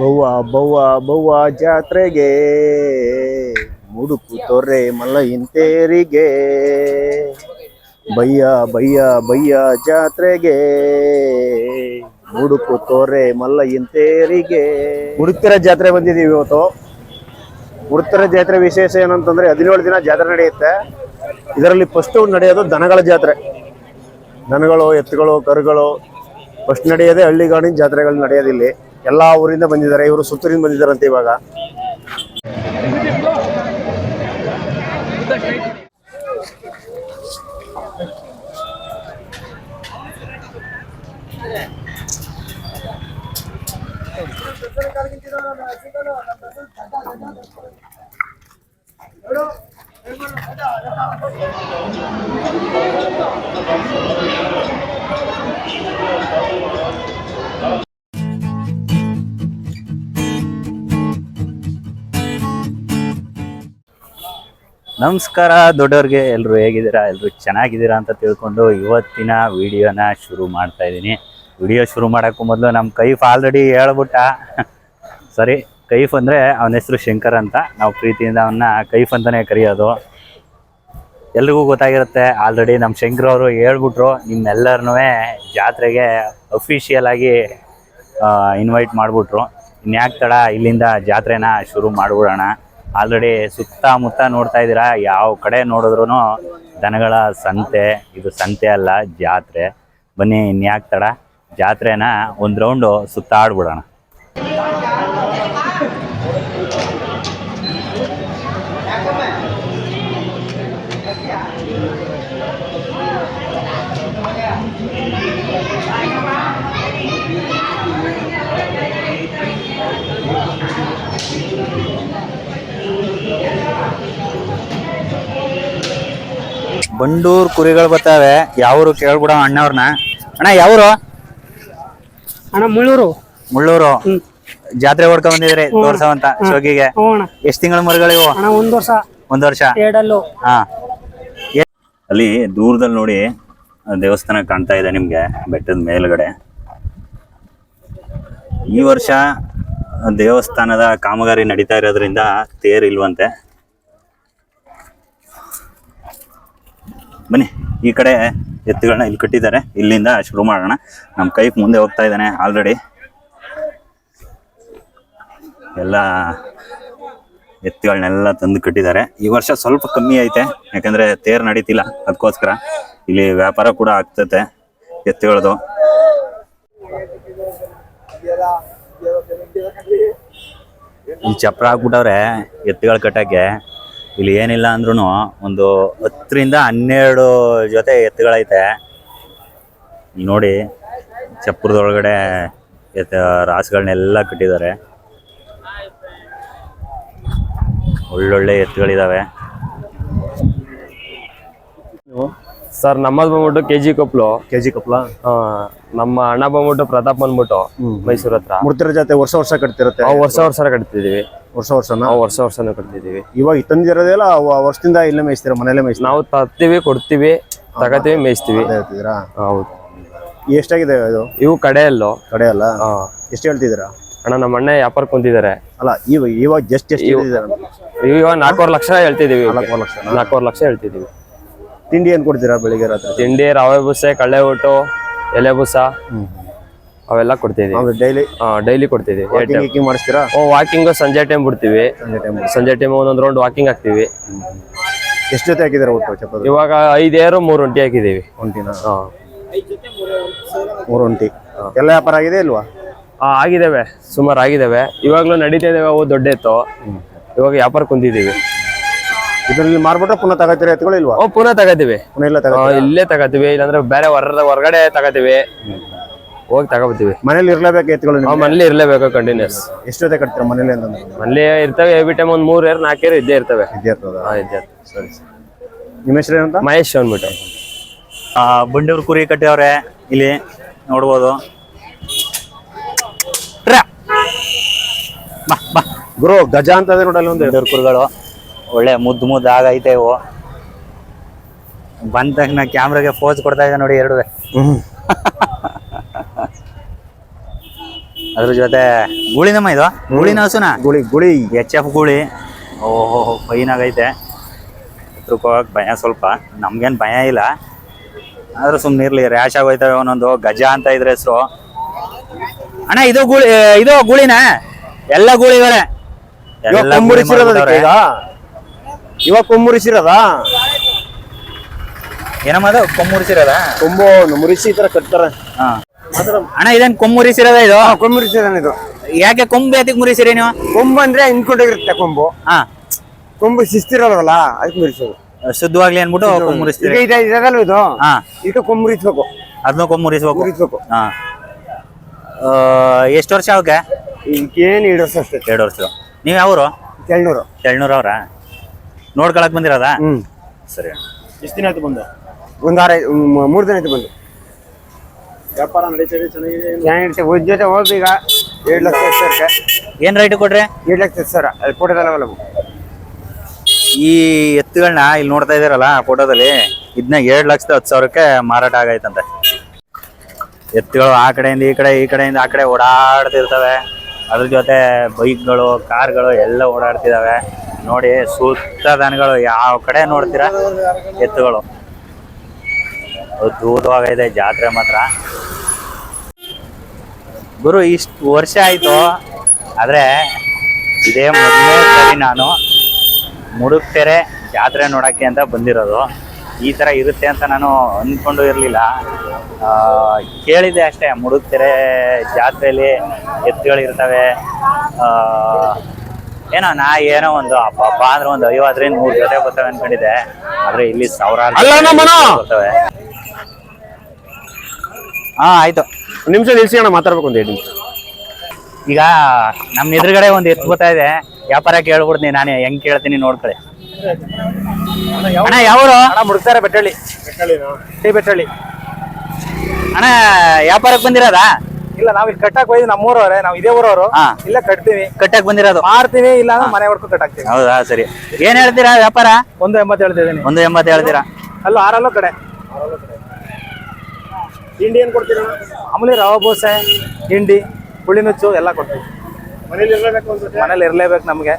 ಬವ್ವ ಬವ್ವ ಬವ್ವ ಜಾತ್ರೆಗೆ ಮುಡುಕು ತೊರೆ ಮಲ್ಲ ತೇರಿಗೆ ಬಯ್ಯ ಬಯ್ಯ ಬಯ್ಯ ಜಾತ್ರೆಗೆ ಮುಡುಕು ತೊರೆ ಮಲ್ಲ ತೇರಿಗೆ ಉಡುತ್ತಿರ ಜಾತ್ರೆ ಬಂದಿದ್ದೀವಿ ಇವತ್ತು. ಉಡುತ್ತರ ಜಾತ್ರೆ ವಿಶೇಷ ಏನಂತಂದ್ರೆ ಹದಿನೇಳು ದಿನ ಜಾತ್ರೆ ನಡೆಯುತ್ತೆ. ಇದರಲ್ಲಿ ಫಸ್ಟ್ ನಡೆಯೋದು ದನಗಳ ಜಾತ್ರೆ. ದನಗಳು, ಎತ್ತುಗಳು, ಕರುಗಳು. ಫಸ್ಟ್ ನಡೆಯೋದೇ ಹಳ್ಳಿಗಾಡಿನ ಜಾತ್ರೆಗಳು ನಡೆಯೋದಿಲ್ಲಿ. ಎಲ್ಲಾ ಊರಿಂದ ಬಂದಿದ್ದಾರೆ ಇವರು ಸುತ್ತೂರಿಂದ ಬಂದಿದ್ದಾರಂತೆ ಇವಾಗ. ನಮಸ್ಕಾರ ದೊಡ್ಡವ್ರಿಗೆ ಎಲ್ಲರೂ ಹೇಗಿದ್ದೀರಾ? ಎಲ್ಲರೂ ಚೆನ್ನಾಗಿದ್ದೀರಾ ಅಂತ ತಿಳ್ಕೊಂಡು ಇವತ್ತಿನ ವಿಡಿಯೋನ ಶುರು ಮಾಡ್ತಾ ಇದ್ದೀನಿ. ವಿಡಿಯೋ ಶುರು ಮಾಡೋಕ್ಕೂ ಮೊದಲು ನಮ್ಮ ಕೈಫ್ ಆಲ್ರೆಡಿ ಹೇಳ್ಬಿಟ್ಟ. ಸರಿ, ಕೈಫ್ ಅಂದರೆ ಅವನ ಹೆಸರು ಶಂಕರ್ ಅಂತ. ನಾವು ಪ್ರೀತಿಯಿಂದ ಅವನ್ನ ಕೈಫ್ ಅಂತಲೇ ಕರೆಯೋದು. ಎಲ್ರಿಗೂ ಗೊತ್ತಾಗಿರುತ್ತೆ, ಆಲ್ರೆಡಿ ನಮ್ಮ ಶಂಕರ್ ಅವರು ಹೇಳ್ಬಿಟ್ರು, ನಿಮ್ಮೆಲ್ಲರನ್ನೂ ಜಾತ್ರೆಗೆ ಅಫಿಷಿಯಲ್ ಆಗಿ ಇನ್ವೈಟ್ ಮಾಡಿಬಿಟ್ರು. ಇನ್ಯಾಕೆ ತಡ ಇಲ್ಲಿಂದ ಜಾತ್ರೆನ ಶುರು ಮಾಡಿಬಿಡೋಣ. ಆಲ್ರೆಡಿ ಸುತ್ತಮುತ್ತ ನೋಡ್ತಾ ಇದ್ದೀರಾ? ಯಾವ ಕಡೆ ನೋಡಿದ್ರು ದನಗಳ ಸಂತೆ, ಇದು ಸಂತೆ ಅಲ್ಲ, ಜಾತ್ರೆ. ಬನ್ನಿ, ಇನ್ಯಾಕ್ ತಡ? ಜಾತ್ರೆನ ಒಂದು ರೌಂಡು ಸುತ್ತಾಡ್ಬಿಡೋಣ. ಬಂಡೂರ್ ಕುರಿಗಳು ಬರ್ತಾವೆ ಯಾವ್ರು ಕೇಳ್ಬಿಡ ಅಣ್ಣವ್ರನ್ನ ಅಣ್ಣ ಯಾವ್ರು? ಅಣ್ಣ ಮುಳ್ಳೂರು. ಮುಳ್ಳೂರು. ಜಾತ್ರೆ ಹೊಡ್ಕೊಂಡ್ ಬಂದಿದ್ರಿ ತೋರ್ಸವಂತ ಶೋಕಿಗೆ. ಎಷ್ಟ್ ತಿಂಗಳ ಮರಿಗಳಿವು ಒಂದ್ ಒಂದು ವರ್ಷ. ಒಂದ್ ವರ್ಷ. ಎರಡಲ್ಲು. ಹಾ. ಏ- ಅಲ್ಲಿ ದೂರದಲ್ಲಿ ನೋಡಿ ದೇವಸ್ಥಾನ ಕಾಣ್ತಾ ಇದೆ ನಿಮ್ಗೆ ಬೆಟ್ಟದ ಮೇಲ್ಗಡೆ. ಈ ವರ್ಷ ದೇವಸ್ಥಾನದ ಕಾಮಗಾರಿ ನಡೀತಾ ಇರೋದ್ರಿಂದ ತೇರ್ ಬನ್ನಿ, ಈ ಕಡೆ ಎತ್ತುಗಳನ್ನ ಇಲ್ಲಿ ಕಟ್ಟಿದ್ದಾರೆ. ಇಲ್ಲಿಂದ ಶುರು ಮಾಡೋಣ. ನಮ್ಮ ಕೈ ಮುಂದೆ ಹೋಗ್ತಾ ಇದ್ದಾನೆ ಆಲ್ರೆಡಿ ಎಲ್ಲ ಎತ್ತುಗಳನ್ನೆಲ್ಲ ತಂದು ಕಟ್ಟಿದ್ದಾರೆ. ಈ ವರ್ಷ ಸ್ವಲ್ಪ ಕಮ್ಮಿ ಐತೆ, ಯಾಕಂದ್ರೆ ತೇರ್ ನಡೀತಿಲ್ಲ. ಅದಕ್ಕೋಸ್ಕರ ಇಲ್ಲಿ ವ್ಯಾಪಾರ ಕೂಡ ಆಗ್ತತೆ ಎತ್ತುಗಳದು. ಈ ಚಪ್ರ ಹಾಕ್ಬಿಟ್ಟವ್ರೆ ಎತ್ತುಗಳು ಕಟ್ಟಕ್ಕೆ ಇಲ್ಲಿ ಏನಿಲ್ಲ ಅಂದ್ರೂ ಒಂದು ಹತ್ತರಿಂದ ಹನ್ನೆರಡು ಜೊತೆ ಎತ್ತುಗಳೈತೆ. ನೋಡಿ, ಚಪ್ಪರದೊಳಗಡೆ ಎತ್ತ ರಾಸುಗಳನ್ನೆಲ್ಲ ಕಟ್ಟಿದ್ದಾರೆ. ಒಳ್ಳೊಳ್ಳೆ ಎತ್ತುಗಳಿದಾವೆ. ಸರ್ ನಮ್ಮದು ಬಂದ್ಬಿಟ್ಟು K G Koppal K G ಕಪ್ಲ? ಆ, ನಮ್ಮ ಅಣ್ಣ ಬಂದ್ಬಿಟ್ಟು ಪ್ರತಾಪ್ ಬಂದ್ಬಿಟ್ಟು ಮೈಸೂರ್ ಹತ್ರ. ಮೂರ್ತಿರ ಜಾತ್ರೆ ವರ್ಷ ವರ್ಷ ಕಟ್ತಿರುತ್ತೆ? ನಾವು ವರ್ಷ ವರ್ಷ ಕಟ್ತಿದೀವಿ ವರ್ಷ ವರ್ಷ ನಾವು ವರ್ಷ ವರ್ಷನೂ ಕಟ್ತಿದೀವಿ ಇವಾಗ ತಂದಿರೋದೆಲ್ಲ ವರ್ಷದಿಂದ ಇಲ್ಲೇ ಮೇಯಿಸ್ತೀರ ಮನೇಲೆ ಮೇಯಿಸ್ತೀವಿ ನಾವು ತರ್ತೀವಿ ಕೊಡ್ತೀವಿ ತಗತೀವಿ ಮೇಯಿಸ್ತೀವಿ. ಹೌದು. ಎಷ್ಟಾಗಿದೆ ಇದು? ಇವು ಕಡೆಯಲ್ಲೋ. ಕಡೆ ಅಲ್ಲ? ಎಷ್ಟು ಹೇಳ್ತಿದ್ದೀರಾ? ಅಣ್ಣ ನಮ್ಮ ಅಣ್ಣ ವ್ಯಾಪಾರ ಕುಂತಿದ್ದಾರೆ. ಅಲ್ಲ ಇವಾಗ ಇವಾಗ ಜಸ್ಟ್ ಎಷ್ಟು ಇವಾಗ ನಾಲ್ಕೂವರೆ ಲಕ್ಷ ಹೇಳ್ತಿದೀವಿ ಇವ್ಕೆ. ನಾಲ್ಕೂವರೆ ಲಕ್ಷ ನಾಲ್ಕೂವರೆ ಲಕ್ಷ ಹೇಳ್ತಿದೀವಿ ತಿಂಡಿ ಏನ್ ಕೊಡ್ತೀರಾ ಬೆಳಿಗ್ಗೆ ರಾತ್ರಿ? ತಿಂಡಿ ರವೆ ಬುಸೆ ಕಳ್ಳೆ ಊಟು ಎಲೆ ಬುಸ. ಅವೆಲ್ಲ ಕೊಡ್ತಿದೀವಿ. ಡೈಲಿ? ಡೈಲಿ ಕೊಡ್ತಿದೀವಿ. ವಾಕಿಂಗ್ ಮಾಡಿಸ್ತೀರಾ? ವಾಕಿಂಗ್ ಸಂಜೆ ಟೈಮ್ ಬಿಡ್ತೀವಿ. ಸಂಜೆ ಟೈಮ್ ಒಂದೊಂದು ರೌಂಡ್ ವಾಕಿಂಗ್ ಹಾಕ್ತಿವಿ. ಎಷ್ಟು ಜೊತೆ ಹಾಕಿದಾರೆ ಒಟ್ಟು ಐದು ಇವಾಗ ಐದೇರು ಮೂರು ಒಂಟಿ ಹಾಕಿದೀವಿ ಒಂಟಿನ? ಮೂರು ಒಂಟಿ. ಎಲ್ಲ ವ್ಯಾಪಾರ ಆಗಿದೆ ಇಲ್ವಾ? ಆ, ಆಗಿದಾವೆ. ಸುಮಾರು ಆಗಿದ್ದಾವೆ ಇವಾಗ್ಲೂ ನಡೀತಾ ಇದಾವೆ ಅವು ದೊಡ್ಡ ಇತ್ತು ಇವಾಗ ವ್ಯಾಪಾರ ಕುಂತಿದೀವಿ ಇದರಲ್ಲಿ ಮಾರ್ಬಿಟ್ರೆ ಪುನಃ ತಗೋತೀರಿ ಎತ್ತುಗಳು ಇಲ್ವಾ? ಅವು ಪುನಃ ತಗೋತೀವಿ. ಪುನಃ ಇಲ್ಲ ಆ, ತಗೋ ಇಲ್ಲೇ ತಗೋತೀವಿ ಇಲ್ಲಾಂದ್ರೆ ಬೇರೆ ಹೊರ ಹೊರಗಡೆ ತಗೋತೀವಿ. ಹೋಗಿ ತಗೋಬತ್ತೀವಿ ಮನೇಲಿ ಇರ್ಲೇಬೇಕು ಎತ್ತುಗಳು ನಾವು ನಿಮ್ಗೆ ಮನೇಲಿ ಇರ್ಲೇಬೇಕು ಕಂಟಿನ್ಯೂಸ್ ಎಷ್ಟು ಜೊತೆ ಕಟ್ತೀರಾ ಮನೇಲಿ ಅಂತಂದ್ರೆ ಮನೇಲಿ ಇರ್ತವೆ ಎವಿ ಟೈಮ್ ಒಂದು ಮೂರು ಏರ್ ನಾಲ್ಕೇರು ಇದ್ದೇ ಇರ್ತವೆ. ಇದ್ದೇ ಇರ್ತದ ಹಾ ಇದ್ದೇ ಇರ್ತವೆ. ಸರಿ ಸರಿ. ನಿಮ್ಮ ಹೆಸರು ಏನಂತ? ಮಹೇಶ್ ಅಂದ್ಬಿಟ್ಟು. ಆ, ಬಂಡೂರು ಕುರಿ ಕಟ್ಟಿಯವ್ರೆ ಇಲ್ಲಿ ನೋಡ್ಬೋದು. ಟ್ರಾ. ಬಾ ಬಾ. ಗುರು ಗಜ ಅಂತ ಇದೆ ನೋಡಲ್ಲ ಒಂದು. ಬಂಡೂರು ಕುರಿಗಳು. ಒಳ್ಳೆ ಮುದ್ದು ಮುದ್ದು ಆಗೈತೆ ಇವು ಬಂದ ತಕ್ಷಣ ಕ್ಯಾಮ್ರಾಗೆ ಫೋಸ್ ಕೊಡ್ತಾ ಇದೆ ನೋಡಿ ಎರಡುವೆ ಅದ್ರ ಜೊತೆ ಗೂಳಿನಮ್ಮ ಇದು? ಗುಳಿನ ಹಸುನ ಗುಳಿ ಗುಳಿ. H F ಗುಳಿ. ಓಹೋ ಫೈನ್ ಆಗೈತೆ. ಹತ್ರಕ್ಕೆ ಹೋಗಕ್ಕೆ ಭಯ ಸ್ವಲ್ಪ. ನಮ್ಗೇನು ಭಯ ಇಲ್ಲ. ಆದ್ರೂ ಸುಮ್ಮನೆ ಇರ್ಲಿ ರ್ಯಾಶ್ ಆಗೋಯ್ತವೆ ಒಂದೊಂದು. ಗಜ ಅಂತ ಇದ್ರೆ ಹೆಸರು. ಅಣ್ಣ ಇದು ಗುಳಿ ಇದು ಗುಳಿನ? ಎಲ್ಲ ಗುಳಿಗಳೇ. ಎಲ್ಲ ಗೂಳಿ ಕೊಂಬುರಿಸಿರೋದ ಮಾಡ್ಬಿಟ್ಟವ್ರೆ. ಈಗ ಇವಾಗ ಕೊಂಬುರಿಸಿರೋದ? ಏನಮ್ಮ ಅದು? ಕೊಮ್ಮುರಿಸಿರೋದ ಕೊಂಬು ಮುರಿಸಿ ಈ ತರ ಕಟ್ತಾರೆ. ಹಾ. ಅಣ್ಣ ಇದೇನ್ ಕೊಮ್ಮುರಿಸಿರೋದ ಇದು? ಕೊಂಬುರಿಸಿದಾನೆ ಇದು? ಯಾಕೆ ಕೊಂಬು ಯಾತಿಗೆ ಮುರಿಸಿರಿ ನೀವು? ಕೊಂಬು ಅಂದ್ರೆ ಹಿಂದ್ಕೊಂಡೋಗಿರುತ್ತೆ ಕೊಂಬು. ಹಾ. ಕೊಂಬು ಶಿಸ್ತಿರಲ್ಲ ಅದಕ್ಕೆ ಮುರಿಸೋದು. ಶುದ್ಧವಾಗ್ಲಿ ಅನ್ಬಿಟ್ಟು ಈಗ ಕೊಮ್ಮುರಿಸ್ತೀರಿ ಇದೆ ಇದು? ಹಾ. ಕೊಂಬು ಮುರಿಸ್ಬೇಕು. ಅದನ್ನ ಕೊಮ್ಮುರಿಸ್ಬೇಕು ಮುರಿಸ್ಬೇಕು? ಹಾ. ಎಷ್ಟು ವರ್ಷ ಅವಕ್ಕೆ ಈಗೇನು ಎರಡು ವರ್ಷ ಅಷ್ಟೇ. ಎರಡು ವರ್ಷ. ನೀವು ಯಾವರು? ಎಳ್ನೂರ ಅವ್ರ ನೋಡ್ಕೊಳಕ್ ಬಂದಿರೋದಾ? ಹ್ಮ್. ಸರಿ ಎಷ್ಟು ದಿನ ಆಯ್ತು ಬಂದು? ಒಂದು ವಾರ ಆಯ್ತು, ಒಂದ್ ಮೂ- ಮೂರು ದಿನ ಆಯ್ತು ಬಂದು. ವ್ಯಾಪಾರ ನಡೀತಿದೆ ಚೆನ್ನಾಗಿದೆ ಚೆನ್ನಾಗಿರುತ್ತೆ ಒಂದ್ ಜೊತೆ ಹೋಗಿ ಈಗ ಎರಡು ಲಕ್ಷ ಸಾವಿರಕ್ಕೆ. ಏನ್ ರೈಟ್ ಕೊಡ್ರಿ? ಏಳು ಲಕ್ಷ ಸರ್ ಅಲ್ಲಿ ಕೊಡೋದಲ್ಲ ಈ ಎತ್ತುಗಳನ್ನ ಇಲ್ಲಿ ನೋಡ್ತಾ ಇದ್ದೀರಲ್ಲ ಫೋಟೋದಲ್ಲಿ ಇದನ್ನ ಎರಡ್ ಲಕ್ಷದ ಹತ್ತು ಸಾವಿರಕ್ಕೆ ಮಾರಾಟ ಆಗೈತಂತೆ. ಎತ್ತುಗಳು ಆ ಕಡೆಯಿಂದ ಈ ಕಡೆ ಈ ಕಡೆಯಿಂದ ಆ ಕಡೆ ಓಡಾಡ್ತಿರ್ತವೆ. ಅದ್ರ ಜೊತೆ ಬೈಕ್ಗಳು ಕಾರ್ಗಳು ಎಲ್ಲ ಓಡಾಡ್ತಿದಾವೆ. ನೋಡಿ, ಸುತ್ತ ದನಗಳು ಯಾವ ಕಡೆ ನೋಡ್ತೀರಾ? ಎತ್ತುಗಳು. ಇದೆ ಜಾತ್ರೆ ಮಾತ್ರ. ಗುರು, ಇಷ್ಟು ವರ್ಷ ಆಯಿತು, ಆದ್ರೆ ಇದೇ ಮೊದಲನೇ ಸರಿ ನಾನು ಮುಡುಕ್ತೆರೆ ಜಾತ್ರೆ ನೋಡಕ್ಕೆ ಅಂತ ಬಂದಿರೋದು. ಈ ತರ ಇರುತ್ತೆ ಅಂತ ನಾನು ಅಂದ್ಕೊಂಡು ಇರಲಿಲ್ಲ. ಕೇಳಿದೆ ಅಷ್ಟೇ ಮುಡುಕ್ತೆರೆ ಜಾತ್ರೆಯಲ್ಲಿ ಎತ್ತುಗಳಿರ್ತವೆ ಏನೋ ನಾ ಏನೋ ಒಂದು ಅಪ್ಪ ಅಂದ್ರೆ ಒಂದು ಐವತ್ತರಿಂದ ನೂರು ಜೊತೆ ಬರ್ತವೆ ಅನ್ಕೊಂಡಿದ್ದೆ. ಆದ್ರೆ ಇಲ್ಲಿ ಸಾವಿರಾರು ಅಲ್ಲ ಜೊತೆ ನಮ್ಮನ! ಬರ್ತವೆ. ಹಾ ಆಯ್ತು. ನಿಮಿಷ ನಿಲ್ಸಿ ಅಣ್ಣ ಮಾತಾಡ್ಬೇಕು ಒಂದು ಹೇಳಿ ನಿಮಿಷ. ಈಗ ನಮ್ಮ ಎದುರುಗಡೆ ಒಂದು ಎತ್ತು ಬರ್ತಾ ಇದೆ. ವ್ಯಾಪಾರ ಕೇಳ್ಬಿಡ್ತೀನಿ ನಾನು ಹೆಂಗ್ ಕೇಳ್ತೀನಿ ನೋಡ್ಕೊಳ್ಳಿ. ಅಣ್ಣ ಯಾವರು? ಅಣ್ಣ ಮುಡ್ತಾರೆ ಬೆಟ್ಟಳ್ಳಿ. ಟೀ ಬೆಟ್ಟಳ್ಳಿ. ಅಣ್ಣ ವ್ಯಾಪಾರಕ್ಕೆ ಬಂದಿರೋದಾ? ಇಲ್ಲ ನಾವ್ ಇಲ್ಲಿ ಕಟ್ಟಕ್ ನಮ್ಮ ನಮ್ಮೂರವ್ರೆ ನಾವ್ ಇದೇ ಊರವರು. ಹಾ. ಇಲ್ಲ ಕಟ್ತೀವಿ. ಕಟ್ಟಕ್ ಬಂದಿರೋದು? ಮಾರ್ತೀವಿ ಇಲ್ಲ ಅಂದ್ರೆ ಮನೆ ಹೊಡ್ಕೊಂಡು ಕಟ್ಟಾಕ್ತೀವಿ ಹೌದಾ ಸರಿ. ಏನ್ ಹೇಳ್ತೀರಾ ವ್ಯಾಪಾರ? ಒಂದು ಎಂಬತ್ತು ಹೇಳ್ತಿದ್ದೀನಿ ಒಂದು ಎಂಬತ್ತು ಹೇಳ್ತೀರಾ? ಅಲ್ಲೂ ಆರಲ್ಲೂ ಕಡೆ. ತಿಂಡಿ ಏನ್ ಕೊಡ್ತೀರಾ? ಮಾಮೂಲಿ ರವೆ ಬೋಸೆ ಹಿಂಡಿ ಹುಳಿ ನುಚ್ಚು ಎಲ್ಲ ಕೊಡ್ತೀವಿ. ಮನೇಲಿ ಇರಲೇಬೇಕು ಅನ್ಸುತ್ತೆ ಮನೇಲಿ ಇರಲೇಬೇಕು ನಮ್ಗೆ.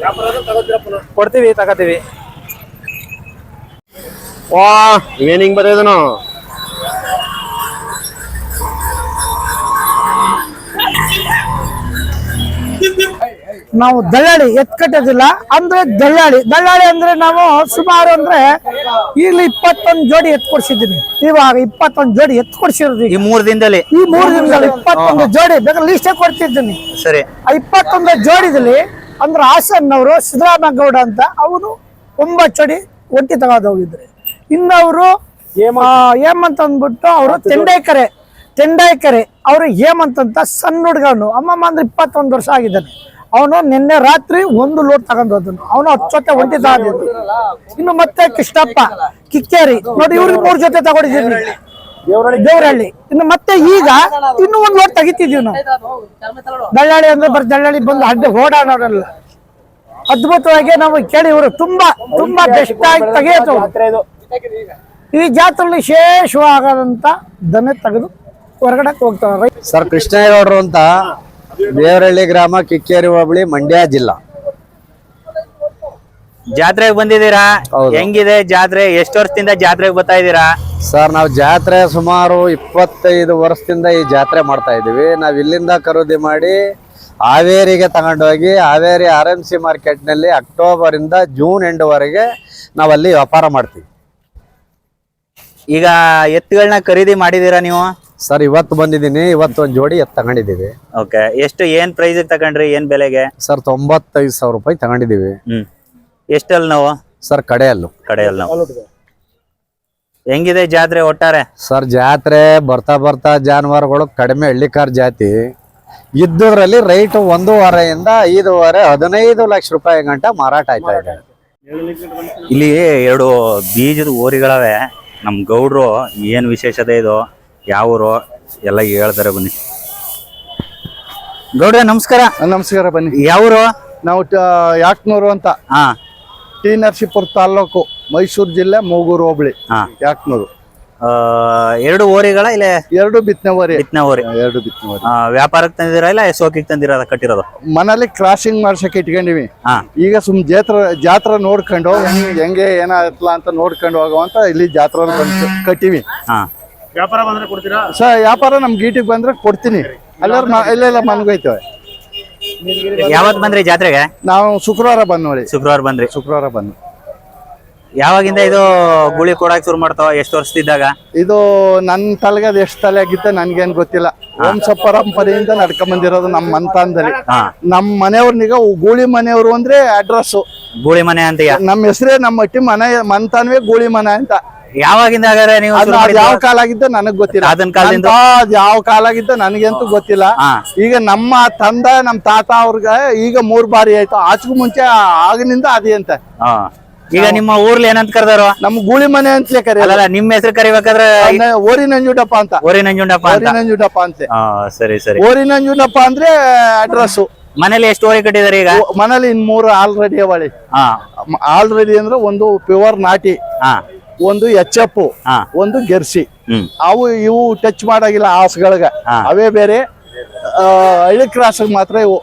ವ್ಯಾಪಾರ ತಗೋತೀರಾ ಪುನಃ? ಕೊಡ್ತೀವಿ ತಗೋತೀವಿ. ವಾ ಏನ್ ಹಿಂಗ್ ಬರೋದನು ನಾವು ದಳ್ಳಾಳಿ ಎತ್ಕಟ್ಟೋದಿಲ್ಲ. ಅಂದ್ರೆ ದಳ್ಳಾಳಿ. ದಳ್ಳಾಳಿ ಅಂದ್ರೆ ನಾವು ಸುಮಾರು ಅಂದ್ರೆ ಈಗಲೇ ಇಪ್ಪತ್ತೊಂದು ಜೋಡಿ ಎತ್ ಕೊಡ್ಸಿದ್ದೀನಿ ಇವಾಗ ಇಪ್ಪತ್ತೊಂದು ಜೋಡಿ ಎತ್ ಕೊಡ್ಸಿರೋದು ಈ ಮೂರು ದಿನದಲ್ಲಿ? ಈ ಮೂರು ದಿನದಲ್ಲಿ ಇಪ್ಪತ್ತೊಂದು ಜೋಡಿ ಬೇಕಾದ್ರೆ ಲೀಸ್ಟೇ ಕೊಡ್ತಿದ್ದೀನಿ. ಸರಿ. ಆ ಇಪ್ಪತ್ತೊಂದು ಜೋಡಿದಲ್ಲಿ ಅಂದ್ರೆ ಹಾಸನ್ನವರು ಅವರು ಗೌಡ ಅಂತ ಅವನು ಒಂಬತ್ತು ಜೋಡಿ ಒಂಟಿ ತಗೊಂಡು ಹೋಗಿದ್ರು. ಇನ್ನವರು ಹೇಮಂತ್ ಅಂದ್ಬಿಟ್ಟು ಅವರು ತೆಂಡೈಕರೆ ತೆಂಡೈಕರೆ ಅವರು ಹೇಮಂತ್ ಅಂತ ಸಣ್ಣ ಹುಡುಗನು. ಅಮ್ಮಮ್ಮ ಅಂದ್ರೆ ಇಪ್ಪತ್ತೊಂದು ವರ್ಷ ಆಗಿದ್ದಾನೆ. ಅವನು ನಿನ್ನೆ ರಾತ್ರಿ ಒಂದು ಲೋಡ್ ತಗೊಂಡು ಹೋದನು. ಅವನು ಹತ್ತು ಜೊತೆ ಒಂಟಿ ತಗೊಂಡಿದ್ದು ಇನ್ನು ಮತ್ತೆ ಕೃಷ್ಣಪ್ಪ, ಕಿಕ್ಕೇರಿ, ನೋಡಿ ಇವ್ರಿಗೆ ಮೂರು ಜೊತೆ ತಗೊಂಡಿದ್ದೀನಿ ದೇವರಹಳ್ಳಿ. ಇನ್ನು ಮತ್ತೆ ಈಗ ಇನ್ನು ಒಂದು ಲೋಡ್ ತೆಗಿತಿದೀವಿ ನಾವು. ದಳ್ಳಾಳಿ ಅಂದ್ರೆ ಬರ್ ದಳ್ಳಾಳಿ ಬಂದು ಅಡ್ಡ ಓಡಾಡೋರಲ್ಲ ಅದ್ಭುತವಾಗಿ ನಾವು ಕೇಳಿ ಇವರು ತುಂಬಾ ತುಂಬಾ ಬೆಸ್ಟ್ ಆಗಿ ತೆಗೆಯೋದು. ಈ ಜಾತ್ರೆಯಲ್ಲಿ ವಿಶೇಷವಾಗದಂತ ದನ ತೆಗೆದು ಹೊರಗಡೆ ಹೋಗ್ತಾರೆ. ಸರ್ ಕೃಷ್ಣೇಗೌಡರು ಅಂತ ದೇವರಹಳ್ಳಿ ಗ್ರಾಮ ಕಿಕ್ಕೇರಿ ಹೋಬಳಿ ಮಂಡ್ಯ ಜಿಲ್ಲಾ. ಜಾತ್ರೆಗೆ ಬಂದಿದ್ದೀರಾ? ಹೌದು. ಹೆಂಗಿದೆ ಜಾತ್ರೆ? ಎಷ್ಟು ವರ್ಷದಿಂದ ಜಾತ್ರೆಗೆ ಬರ್ತಾ ಇದ್ದೀರಾ? ಸರ್ ನಾವು ಜಾತ್ರೆ ಸುಮಾರು ಇಪ್ಪತ್ತೈದು ವರ್ಷದಿಂದ ಈ ಜಾತ್ರೆ ಮಾಡ್ತಾ ಇದ್ದೀವಿ. ನಾವು ಇಲ್ಲಿಂದ ಖರೀದಿ ಮಾಡಿ ಹಾವೇರಿಗೆ ತಗೊಂಡೋಗಿ ಹಾವೇರಿ ಆರ್ ಎಂ ಸಿ ಮಾರ್ಕೆಟ್ನಲ್ಲಿ ಅಕ್ಟೋಬರಿಂದ ಜೂನ್ ಎಂಡ್ವರೆಗೆ ನಾವಲ್ಲಿ ವ್ಯಾಪಾರ ಮಾಡ್ತೀವಿ. ಈಗ ಎತ್ತುಗಳನ್ನ ಖರೀದಿ ಮಾಡಿದೀರಾ ನೀವು? ಸರ್ ಇವತ್ತು ಬಂದಿದ್ದೀನಿ ಇವತ್ತು ಒಂದು ಜೋಡಿ ಎತ್ತು ತಗೊಂಡಿದ್ದೀವಿ. ಓಕೆ ಎಷ್ಟು ಏನ್ ಪ್ರೈಸ್ ತಗೊಂಡ್ರಿ ಏನ್ ಬೆಲೆಗೆ? ಸರ್ ತೊಂಬತ್ತೈದು ಸಾವಿರ ರೂಪಾಯಿ ತಗೊಂಡಿದ್ದೀವಿ. ಹ್ಮ್. ಎಷ್ಟಲ್ಲಿ ನಾವು? ಸರ್ ಕಡೆಯಲ್ಲು. ಕಡೆಯಲ್ಲಿ ನಾವು. ಹೆಂಗಿದೆ ಜಾತ್ರೆ ಒಟ್ಟಾರೆ? ಸರ್ ಜಾತ್ರೆ ಬರ್ತಾ ಬರ್ತಾ ಜಾನುವಾರುಗಳು ಕಡಿಮೆ ಹಳ್ಳಿಕಾರ್ ಜಾತಿ. ಇದ್ದುದ್ರಲ್ಲಿ ರೈಟ್ ಒಂದೂವರೆಯಿಂದ ಐದೂವರೆ ಹದಿನೈದು ಲಕ್ಷ ರೂಪಾಯಿ ಗಂಟ ಮಾರಾಟ ಆಯ್ತಾ ಇದೆ. ಇಲ್ಲಿ ಎರಡು ಬೀಜದ ಓರಿಗಳವೆ. ನಮ್ ಗೌಡ್ರು ಏನ್ ವಿಶೇಷತೆ ಇದು? ಯಾವ ಊರು ಎಲ್ಲ ಹೇಳ್ತಾರೆ ಬನ್ನಿ. ಗೌಡ್ರೆ ನಮಸ್ಕಾರ. ನಮಸ್ಕಾರ ಬನ್ನಿ. ಯಾವೂರು? ನಾವು ಯಾಕ್ನೂರು ಅಂತ. ಹಾ. ಟಿ ನರಸೀಪುರ ತಾಲೂಕು ಮೈಸೂರು ಜಿಲ್ಲೆ ಮೂಗೂರು ಹೋಬಳಿ. ಹಾ. ಯಾಕ್ನೂರು. ಆ, ಎರಡು ಓರಿಗಳ ಇಲ್ಲ? ಎರಡು ಬಿತ್ತನೆವರಿ ಬಿತ್ತನೆ ಓರಿ ಎರಡು ಬಿತ್ತನೆವರಿ ಆ, ವ್ಯಾಪಾರಕ್ಕೆ ತಂದಿರ ಇಲ್ಲ ಸೋಕಿಗೆ ತಂದಿರೋದ ಕಟ್ಟಿರೋದು? ಮನೇಲಿ ಕ್ರಾಸಿಂಗ್ ಮಾಡ್ಸಕ್ಕೆ ಇಟ್ಕೊಂಡಿವಿ. ಹಾ. ಈಗ ಸುಮ್ ಜಾತ್ರೆ ಜಾತ್ರೆ ನೋಡ್ಕೊಂಡು ಹೆಂಗ್- ಹೆಂಗೆ ಏನಾಗತ್ತಲ್ಲ ಅಂತ ನೋಡ್ಕೊಂಡು ಹೋಗುವಂತ ಇಲ್ಲಿ ಜಾತ್ರೆ ಬಂದು ಕಟ್ಟಿವಿ. ಹಾ. ವ್ಯಾಪಾರ ಬಂದ್ರೆ ಕೊಡ್ತೀರಾ? ಸರ್ ವ್ಯಾಪಾರ ನಮ್ ಗೀಟಿಗೆ ಬಂದ್ರೆ ಕೊಡ್ತೀನಿ. ಎಲ್ಲರೂ ಇಲ್ಲೆಲ್ಲ ಮನ್ಗೋಯ್ತೇವೆ ಯಾವತ್ ಬಂದ್ರಿ ಜಾತ್ರೆಗೆ? ನಾವು ಶುಕ್ರವಾರ ಬಂದ್ ನೋಡಿ. ಶುಕ್ರವಾರ ಬಂದ್ರಿ. ಶುಕ್ರವಾರ ಬಂದು ಯಾವಾಗಿಂದ ಇದು ಗುಳಿ ಕೊಡಕ್ ಶುರು ಮಾಡ್ತಾವ ಎಷ್ಟು ವರ್ಷದಿದ್ದಾಗ? ಇದು ನನ್ ತಲೆಗೆ ಅದು ಎಷ್ಟು ತಲೆ ಆಗಿತ್ತೆ ನನ್ಗೇನ್ ಗೊತ್ತಿಲ್ಲ. ವಂಶ ಪರಂಪರೆಯಿಂದ ನಡ್ಕೊಂಡ್ ಬಂದಿರೋದು ನಮ್ ಮಂತಾನ್ದಲ್ಲಿ ನಮ್ ನಮ್ಮ ಮನೆಯವ್ರನೀಗ ಗೂಳಿ ಮನೆಯವರು ಅಂದ್ರೆ ಅಡ್ರೆಸ್ ಗೂಳಿ ಮನೆ ಅಂತ ನಮ್ಮ ಹೆಸರೇ ನಮ್ಮ ಅಟ್ಟಿ ಮನೆ ಮಂತಾನ್ವೇ ಗೂಳಿ ಮನೆ ಅಂತ. ಯಾವಾಗಿಂದ ಹಾಗಾದ್ರೆ ನೀವು ಅದು ಶುರು ಅದ್ ಯಾವ ಮಾಡಿದ್ದು? ಕಾಲ ಆಗಿದ್ದ ನನಗ್ ಗೊತ್ತಿಲ್ಲ. ಅದನ್ ಕಾಲದಿಂದ? ಅಂತ ಅದ್ ಯಾವ ಕಾಲ ಆಗಿದ್ದ ನನಗಂತೂ ಗೊತ್ತಿಲ್ಲ. ಹಾ. ಈಗ ನಮ್ಮ ತಂದ ನಮ್ ತಾತ ಅವ್ರಿಗೆ ಈಗ ಮೂರ್ ಬಾರಿ ಆಯ್ತು. ಆಚಗೂ ಮುಂಚೆ ಆಗಿನಿಂದ ಅದೇ ಅಂತ. ಹಾ. ಈಗ ನಿಮ್ಮ ಊರ್ಲಿ ಏನಂತ ಕರೆದಾರು ನಮ್ ಗೂಳಿ ಮನೆ ಅಂತಲೇ ನಿಮ್ ಅಲ್ಲಲ್ಲ ನಿಮ್ಮ ಹೆಸರು ಕರಿಬೇಕಾದ್ರೆ ಓರಿ ನಂಜುಂಡಪ್ಪ ಅಂತ. ಓರಿ ನಂಜುಂಡಪ್ಪ ಓರಿ ಅಂತ. ನಂಜುಂಡಪ್ಪ ಅಂತ. ಹಾ ಸರಿ ಸರಿ. ಓರಿ ನಂಜುಂಡಪ್ಪ ಅಂದ್ರೆ ಅಡ್ರೆಸ್ ಮನೇಲಿ ಎಷ್ಟು ಓರಿ ಕಟ್ಟಿದಾರೆ ಈಗ? ಮನೇಲಿ ಇನ್ ಮೂರು ಆಲ್ರೆಡಿ ಅವಳಿ. ಹಾ. ಆಲ್ರೆಡಿ ಅಂದ್ರೆ ಒಂದು ಪ್ಯೂರ್ ನಾಟಿ. ಹಾ. ಒಂದು ಎಚ್ ಎಫ್ ಒಂದು ಗೆರ್ಸಿ. ಅವು ಇವು ಟಚ್ ಮಾಡಾಗಿಲ್ಲ ಹಾಸ್ಗಳಿಗೆ. ಹಾ. ಅವೇ ಬೇರೆ ಹಳ್ಳಿ ಕ್ರಾಸ್ ಮಾತ್ರ ಇವು.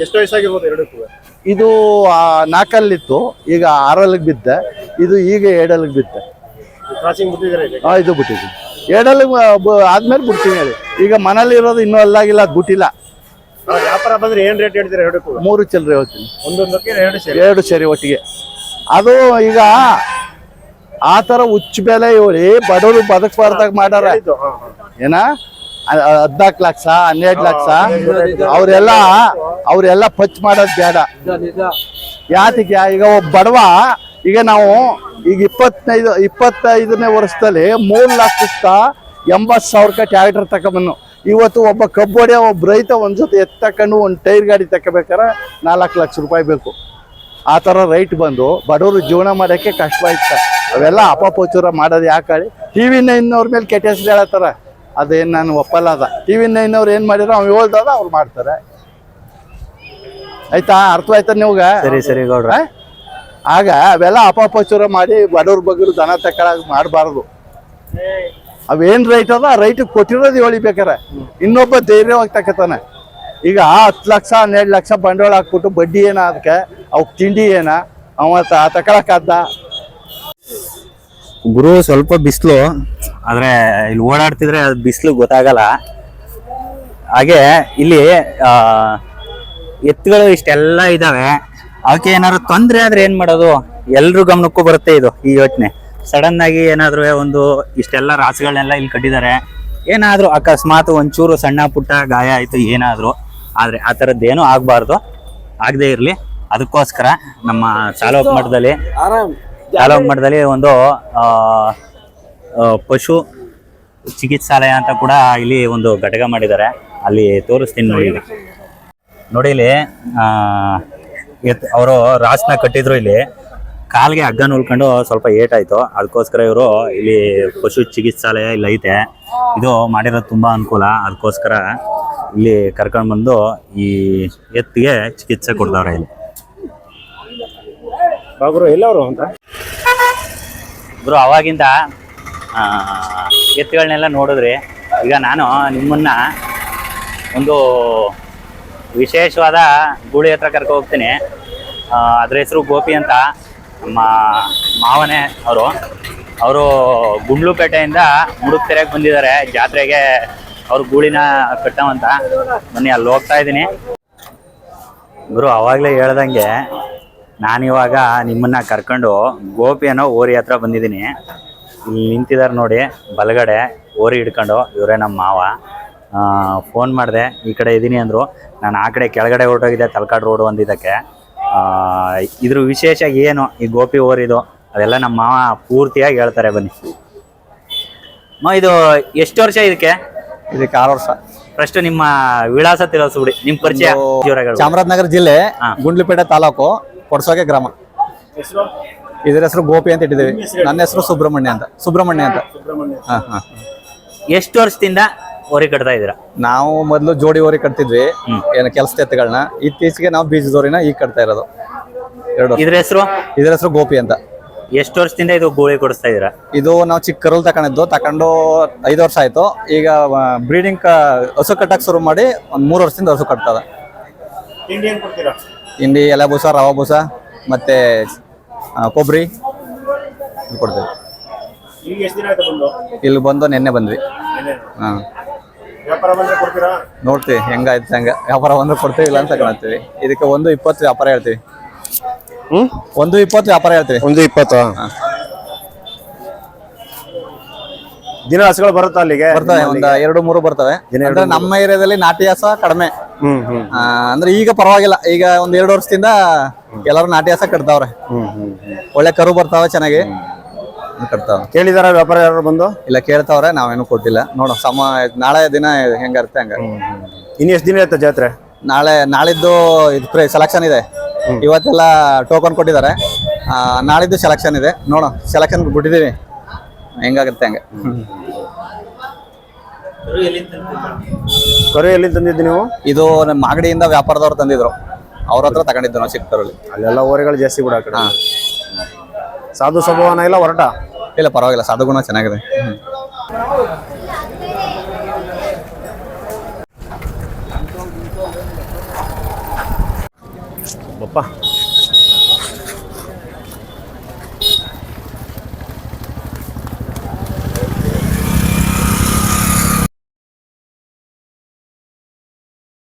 ಎಷ್ಟು ವಯಸ್ಸಾಗಿರ್ಬೋದು ಎರಡಕ್ಕೂ? ಇದು ಆ, ನಾಲ್ಕಲ್ಲಿತ್ತು ಈಗ ಆರಲ್ಲಿಗೆ ಬಿದ್ದೆ. ಇದು ಈಗ ಏಡಲ್ಲಿಗೆ ಬಿದ್ದೆ. ಕ್ರಾಸಿಂಗ್ ಬಿಟ್ಟಿದ್ರೆ ಈಗ? ಆ, ಇದು ಬಿಟ್ಟಿದ್ವಿ ಏಡಲ್ಲಿಗೆ ಆದ್ಮೇಲೆ ಬಿಡ್ತೀನಿ ಹೇಳಿ. ಈಗ ಮನೇಲಿ ಇರೋದು ಇನ್ನೂ ಅಲ್ಲಾಗಿಲ್ಲ ಅದು ಬಿಟ್ಟಿಲ್ಲ. ವ್ಯಾಪಾರ ಬಂದ್ರೆ ಏನ್ ರೇಟ್ ಹೇಳ್ತೀರಾ ಎರಡಕ್ಕೂ? ಮೂರು ಚಿಲ್ಲರೆ ಹೋಗ್ತೀನಿ ಒಂದೊಂದಕ್ಕೆ ಎರಡು ಸೇರಿ. ಎರಡು ಸೇರಿ ಒಟ್ಟಿಗೆ. ಅದು ಈಗ ಆ ತರ ಹುಚ್ಚ ಬೆಲೆ ಹೇಳಿ ಬಡವರು ಬದುಕಬಾರ್ದಾಗ ಮಾಡಾರ ಏನ? ಹದ್ನಾಲ್ಕು ಲಕ್ಷ ಹನ್ನೆರಡು ಲಕ್ಷ. ಅವರೆಲ್ಲ ಅವರೆಲ್ಲ ಪಚ್ ಮಾಡೋದ್ ಬೇಡ. ಯಾತಿಗೆ ಈಗ ಒಬ್ಬ ಬಡವ ಈಗ ನಾವು ಈಗ ಇಪ್ಪತ್ತೈದು ಇಪ್ಪತ್ತೈದನೇ ವರ್ಷದಲ್ಲಿ ಮೂರು ಸುತ್ತ ಎಂಬತ್ತು ಸಾವಿರ ಟ್ಯಾಕ್ಟರ್ ತಗೊಂಬನ್ನು ಇವತ್ತು ಒಬ್ಬ ಕಬ್ಬೊಡೆ ಒಬ್ಬ ರೈತ ಒಂದ್ ಜೊತೆ ಎತ್ತಕೊಂಡು ಒಂದು ಟೈರ್ ಗಾಡಿ ತಗೋಬೇಕಾರೆ ನಾಲ್ಕು ಲಕ್ಷ ರೂಪಾಯಿ ಬೇಕು. ಆ ಥರ ರೈಟ್ ಬಂದು ಬಡವರು ಜೀವನ ಮಾಡೋಕ್ಕೆ ಕಷ್ಟ ಆಯ್ತು ಅವೆಲ್ಲ ಅಪಪೋಚುರ ಮಾಡೋದು ಯಾಕೆ ಹೇಳಿ ಟಿ ವಿ ನೈನ್ನವ್ರ ಮೇಲೆ ಕೆಟ್ಟ ಹೆಸರು ಹೇಳತ್ತಾರ. ಅದೇನು ನಾನು ಒಪ್ಪಲ್ಲ ಅದ ಟಿ ವಿ ನೈನ್ನವ್ರು ಏನು ಮಾಡಿದ್ರು ಅವ್ನು ಹೇಳ್ದದ ಅವ್ರು ಮಾಡ್ತಾರೆ. ಆಯ್ತಾ ಅರ್ಥ ಆಯ್ತಾ ನಿಮ್ಗೆ? ಸರಿ ಸರಿ ಗೌಡ್ರ. ಆಗ ಅವೆಲ್ಲ ಅಪಪ್ರಚುರ ಮಾಡಿ ಬಡವ್ರ ಬಗ್ಗೆ ದನ ತಕ್ಕಳಾಗಿ ಮಾಡಬಾರ್ದು. ಅವೇನ್ ರೈಟ್ ಅದ ಆ ರೈಟ್ ಕೊಟ್ಟಿರೋದು ಹೇಳಿಬೇಕಾರೆ ಇನ್ನೊಬ್ಬ ಧೈರ್ಯವಾಗಿ ತಕತಾನೆ ಈಗ ಹತ್ತು ಲಕ್ಷ, ಹನ್ನೆರಡು ಲಕ್ಷ ಬಂಡವಾಳ ಹಾಕ್ಬಿಟ್ಟು ಬಡ್ಡಿ ಏನ ಅದಕ್ಕೆ? ಅವಕ್ಕೆ ತಿಂಡಿ ಏನ? ಅವ ತಕೊಳಕ್ಕಾದ ಗುರು, ಸ್ವಲ್ಪ ಬಿಸಿಲು. ಆದ್ರೆ ಇಲ್ಲಿ ಓಡಾಡ್ತಿದ್ರೆ ಅದು ಬಿಸಿಲು ಗೊತ್ತಾಗಲ್ಲ. ಹಾಗೆ ಇಲ್ಲಿ ಎತ್ತುಗಳು ಇಷ್ಟೆಲ್ಲ ಇದಾವೆ. ಅವಕ್ಕೆ ಏನಾದ್ರು ತೊಂದ್ರೆ ಆದ್ರೆ ಏನ್ ಮಾಡೋದು? ಎಲ್ರು ಗಮನಕ್ಕೂ ಬರುತ್ತೆ ಇದು, ಈ ಯೋಚನೆ. ಸಡನ್ ಆಗಿ ಏನಾದ್ರು ಒಂದು ಇಷ್ಟೆಲ್ಲ ರಾಸುಗಳನ್ನೆಲ್ಲ ಇಲ್ಲಿ ಕಟ್ಟಿದ್ದಾರೆ. ಏನಾದರೂ ಅಕಸ್ಮಾತ್ ಒಂಚೂರು ಸಣ್ಣ ಪುಟ್ಟ ಗಾಯ ಆಯ್ತು ಏನಾದ್ರು. ಆದ್ರೆ ಆ ಥರದ್ದೇನೂ ಆಗಬಾರ್ದು. ಆಗದೆ ಇರ್ಲಿ. ಅದಕ್ಕೋಸ್ಕರ ನಮ್ಮ ಚಾಲೋಕ್ ಮಠದಲ್ಲಿ ಚಾಲೋಕ್ ಮಠದಲ್ಲಿ ಒಂದು ಪಶು ಚಿಕಿತ್ಸಾಲಯ ಅಂತ ಕೂಡ ಇಲ್ಲಿ ಒಂದು ಘಟಕ ಮಾಡಿದ್ದಾರೆ. ಅಲ್ಲಿ ತೋರಿಸ್ತೀನಿ ನೋಡಿ. ನೋಡಿ ಇಲ್ಲಿ ಅವರು ರಾಸನ ಕಟ್ಟಿದ್ರು ಇಲ್ಲಿ. ಕಾಲ್ಗೆ ಹಗ್ಗ ಉಳ್ಕೊಂಡು ಸ್ವಲ್ಪ ಏಟಾಯ್ತು. ಅದಕ್ಕೋಸ್ಕರ ಇವರು ಇಲ್ಲಿ ಪಶು ಚಿಕಿತ್ಸಾಲಯ ಇಲ್ಲಿ ಐತೆ. ಇದು ಮಾಡಿರೋದು ತುಂಬಾ ಅನುಕೂಲ. ಅದಕ್ಕೋಸ್ಕರ ಇಲ್ಲಿ ಕರ್ಕೊಂಡು ಬಂದು ಈ ಎತ್ತಿಗೆ ಚಿಕಿತ್ಸೆ ಕೊಡ್ತಾವ್ರೆ ಇಲ್ಲಿ. ಎಲ್ಲವರು ಅಂತ? ಗುರು ಅವಾಗಿಂದ ಎತ್ತುಗಳನ್ನೆಲ್ಲ ನೋಡಿದ್ರಿ. ಈಗ ನಾನು ನಿಮ್ಮನ್ನ ಒಂದು ವಿಶೇಷವಾದ ಗೂಳಿ ಹತ್ರ ಕರ್ಕೊ ಹೋಗ್ತೀನಿ. ಅದ್ರ ಹೆಸರು ಗೋಪಿ ಅಂತ ನಮ್ಮ ಮಾವನೇ ಅವರು. ಅವರು ಗುಂಡ್ಲುಪೇಟೆಯಿಂದ ಮುಡುಕ್ತೆರೆಗೆ ಬಂದಿದ್ದಾರೆ. ಜಾತ್ರೆಗೆ ಅವ್ರ ಗೂಳಿನ ಕಟ್ಟವಂತ ಬನ್ನಿ ಅಲ್ಲಿ ಹೋಗ್ತಾ ಇದ್ದೀನಿ. ಗುರು, ಅವಾಗಲೇ ಹೇಳ್ದಂಗೆ ನಾನಿವಾಗ ನಿಮ್ಮನ್ನ ಕರ್ಕೊಂಡು ಗೋಪಿ ಅನ್ನೋ ಓರಿ ಹತ್ರ ಬಂದಿದ್ದೀನಿ. ಇಲ್ಲಿ ನಿಂತಿದ್ದಾರೆ ನೋಡಿ, ಬಲಗಡೆ ಓರಿ ಹಿಡ್ಕೊಂಡು, ಇವರೇ ನಮ್ಮ ಮಾವ. ಫೋನ್ ಮಾಡಿದೆ, ಈ ಕಡೆ ಇದ್ದೀನಿ ಅಂದರು. ನಾನು ಆ ಕಡೆ ಕೆಳಗಡೆ ಹೊರಟೋಗಿದ್ದೆ, ತಲಕಾಡು ರೋಡ್ ಒಂದಿದ್ದಕ್ಕೆ ಇದ್ರ ವಿಶೇಷ ಏನು ಈ ಗೋಪಿ ಓರಿದು? ಅದೆಲ್ಲ ನಮ್ಮ ಮಾವ ಪೂರ್ತಿಯಾಗಿ ಹೇಳ್ತಾರೆ ಬನ್ನಿ. ಮ, ಇದು ಎಷ್ಟು ವರ್ಷ ಇದಕ್ಕೆ? ಇದಕ್ಕೆ ಆರು ವರ್ಷ. ಫಸ್ಟ್ ನಿಮ್ಮ ವಿಳಾಸ ತಿಳಿಸ್ಬಿಡಿ ನಿಮ್ಮ ಪರಿಚಯ ಜೋರಾಗಿ. ಚಾಮರಾಜನಗರ ಜಿಲ್ಲೆ ಗುಂಡ್ಲಿಪೇಟೆ ತಾಲೂಕು ಕೊಡ್ಸೋಕೆ ಗ್ರಾಮ. ಹೆಸರು? ಇದ್ರ ಹೆಸರು ಗೋಪಿ ಅಂತ ಇಟ್ಟಿದ್ದೀವಿ. ನನ್ನ ಹೆಸರು ಸುಬ್ರಹ್ಮಣ್ಯ ಅಂತ. ಸುಬ್ರಹ್ಮಣ್ಯ ಅಂತ. ಹಾ ಹಾ. ಎಷ್ಟು ವರ್ಷದಿಂದ ಹೊರಿ ಕಟ್ತಾ ಇದ್ದೀರಾ? ನಾವು ಮೊದಲು ಜೋಡಿ ಓರಿ ಕಟ್ತಿದ್ವಿ. ಏನು ಕೆಲಸ ಎತ್ತುಗಳನ್ನ ಇತ್ತೀಚೆಗೆ ನಾವು ಬೀಜದೋರಿನ ಈಗ ಕಟ್ತಾ ಇರೋದು. ಎರಡು ವರ್ಷ. ಇದ್ರ ಹೆಸರು? ಇದ್ರ ಹೆಸರು ಗೋಪಿ ಅಂತ. ಎಷ್ಟು ವರ್ಷದಿಂದ ಇದು ಗೋಳಿ ಕೊಡಿಸ್ತಾ ಇದೀರಾ ಇದು ನಾವು ಚಿಕ್ಕ ಕರುಲ್ ತಗೊಂಡಿದ್ದು ತಕೊಂಡು ಐದು ವರ್ಷ ಆಯ್ತು. ಈಗ ಬ್ರೀಡಿಂಗ್ ಹಸು ಕಟ್ಟಕ್ಕೆ ಶುರು ಮಾಡಿ ಒಂದು ಮೂರು ವರ್ಷದಿಂದ ಹಸು ಕಟ್ತದ ತಿಂಡಿ ಏನ್ ಕೊಡ್ತೀರಾ? ಹಿಂಡಿ ಎಲೆ ಬೂಸ ರವಾ ಬೂಸ ಮತ್ತೆ ಆ, ಕೊಬ್ಬರಿ ಇದು ಕೊಡ್ತೀವಿ. ಎಷ್ಟು ದಿನ ಆಯ್ತು ಬಂದು? ಇಲ್ಲಿ ಬಂದು ನಿನ್ನೆ ಬಂದ್ವಿ. ಹಾಂ. ವ್ಯಾಪಾರ ಬಂದ್ರೆ ಕೊಡ್ತೀರಾ? ನೋಡ್ತೀವಿ ಹೆಂಗಾಯ್ತು ಹೆಂಗ ವ್ಯಾಪಾರ ಬಂದ್ರೆ ಕೊಡ್ತೀವಿ ಇಲ್ಲ ಅಂತ ತಗೊಳ್ತೀವಿ ಇದಕ್ಕೆ ಒಂದು ಇಪ್ಪತ್ತು ವ್ಯಾಪಾರ ಹೇಳ್ತೀವಿ. ಹ್ಮ್? ಒಂದು ಇಪ್ಪತ್ತು ವ್ಯಾಪಾರ ಹೇಳ್ತೀವಿ ಒಂದು ಇಪ್ಪತ್ತು ದಿನ ಹಸುಗಳು ಬರುತ್ತಾ ಅಲ್ಲಿಗೆ? ಬರ್ತವೆ ಒಂದ್ ಎರಡು ಮೂರು ಬರ್ತವೆ. ಅಂದ್ರೆ ನಮ್ಮ ಏರಿಯಾದಲ್ಲಿ ನಾಟಿ ಹಸ ಕಡಿಮೆ. ಹ್ಮ್ ಹ್ಮ್. ಆ, ಅಂದ್ರೆ ಈಗ ಪರವಾಗಿಲ್ಲ. ಈಗ ಒಂದ್ ಎರಡು ವರ್ಷದಿಂದ ಎಲ್ಲರೂ ನಾಟಿ ಹಸ ಕಟ್ತಾವ್ರೆ. ಹ್ಮ್ ಹ್ಮ್ ಒಳ್ಳೆ ಕರು ಬರ್ತಾವೆ ಚೆನ್ನಾಗಿ. ಕಟ್ತಾವ ಕೇಳಿದಾರ ವ್ಯಾಪಾರ ಯಾರು ಬಂದು? ಇಲ್ಲ ಕೇಳ್ತಾವ್ರೆ. ನಾವೇನು ಕೊಟ್ಟಿಲ್ಲ. ನೋಡೋ ಸಮ ನಾಳೆ ದಿನ ಹೆಂಗಿರುತ್ತೆ ಹಂಗ ಇನ್ನು ಎಷ್ಟು ದಿನ ಇರುತ್ತೆ ಜಾತ್ರೆ? ನಾಳೆ ನಾಳಿದ್ದು ಇದು ಸೆಲೆಕ್ಷನ್ ಇದೆ. ಇವತ್ತೆಲ್ಲ ಟೋಕನ್ ಕೊಟ್ಟಿದ್ದಾರೆ. ಆ, ನಾಳಿದ್ದು ಸೆಲೆಕ್ಷನ್ ಇದೆ. ನೋಡೋ ಸೆಲೆಕ್ಷನ್ ಬಿಟ್ಟಿದ್ದೀವಿ ಹೆಂಗಾಗುತ್ತೆ ಹಂಗೆ. ಕರು ಎಲ್ಲಿ ತಂದಿದ್ದು ನೀವು? ಇದು ನಮ್ಮ ಮಾಗಡಿಯಿಂದ ವ್ಯಾಪಾರದವ್ರು ತಂದಿದ್ರು. ಅವ್ರ ಹತ್ರ ತಗೊಂಡಿದ್ದು ನಾವು ಸಿಕ್ತರಲ್ಲಿ ಅಲ್ಲೆಲ್ಲ ಓರೆಗಳು ಜಾಸ್ತಿ ಬಿಡ ಹಾಕಿ ಕಡೆ. ಸಾಧು ಸ್ವಭಾವನ ಇಲ್ಲ ಹೊರಟ ಇಲ್ಲ ಪರವಾಗಿಲ್ಲ. ಸಾಧುಗುಣ ಚೆನ್ನಾಗಿದೆ. 吧。